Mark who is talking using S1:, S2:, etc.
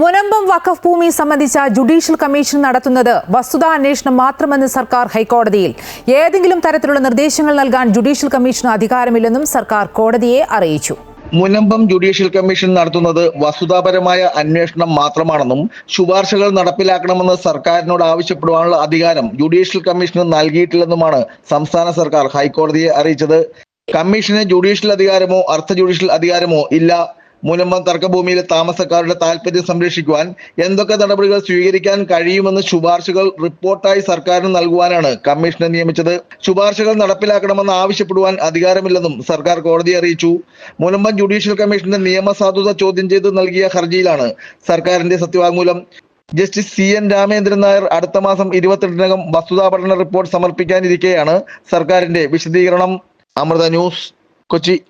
S1: മുനമ്പം വഖഫ് ഭൂമി സംബന്ധിച്ച judicial commission നടത്തുന്നത് വസ്തുതാ അന്വേഷണം മാത്രമെന്ന് സർക്കാർ ഹൈക്കോടതിയിൽ. ഏതെങ്കിലും തരത്തിലുള്ള നിർദ്ദേശങ്ങൾ നൽകാൻ ജുഡീഷ്യൽ കമ്മീഷന് അധികാരമില്ലെന്നും സർക്കാർ കോടതിയെ അറിയിച്ചു.
S2: മുനമ്പം ജുഡീഷ്യൽ കമ്മീഷൻ നടത്തുന്നത് വസ്തുതാപരമായ അന്വേഷണം മാത്രമാണെന്നും ശുപാർശകൾ നടപ്പിലാക്കണമെന്ന് സർക്കാരിനോട് ആവശ്യപ്പെടുവാനുള്ള അധികാരം ജുഡീഷ്യൽ കമ്മീഷന് നൽകിയിട്ടില്ലെന്നുമാണ് സംസ്ഥാന സർക്കാർ ഹൈക്കോടതിയെ അറിയിച്ചത്. കമ്മീഷന് ജുഡീഷ്യൽ അധികാരമോ അർദ്ധ ജുഡീഷ്യൽ അധികാരമോ ഇല്ല. മുനമ്പം തർക്കഭൂമിയിലെ താമസക്കാരുടെ താൽപര്യം സംരക്ഷിക്കുവാൻ എന്തൊക്കെ നടപടികൾ സ്വീകരിക്കാൻ കഴിയുമെന്ന് ശുപാർശകൾ റിപ്പോർട്ടായി സർക്കാരിന് നൽകുവാനാണ് കമ്മീഷനെ നിയമിച്ചത്. ശുപാർശകൾ നടപ്പിലാക്കണമെന്ന് ആവശ്യപ്പെടുവാൻ അധികാരമില്ലെന്നും സർക്കാർ കോടതിയെ അറിയിച്ചു. മൂലമ്പം ജുഡീഷ്യൽ കമ്മീഷന്റെ നിയമസാധുത ചോദ്യം ചെയ്ത് നൽകിയ ഹർജിയിലാണ് സർക്കാരിന്റെ സത്യവാങ്മൂലം. Justice C N Ramendran Nair അടുത്ത മാസം ഇരുപത്തെട്ടിനകം വസ്തുതാ പഠന റിപ്പോർട്ട് സമർപ്പിക്കാനിരിക്കെയാണ് സർക്കാരിന്റെ വിശദീകരണം. അമൃത ന്യൂസ് കൊച്ചി.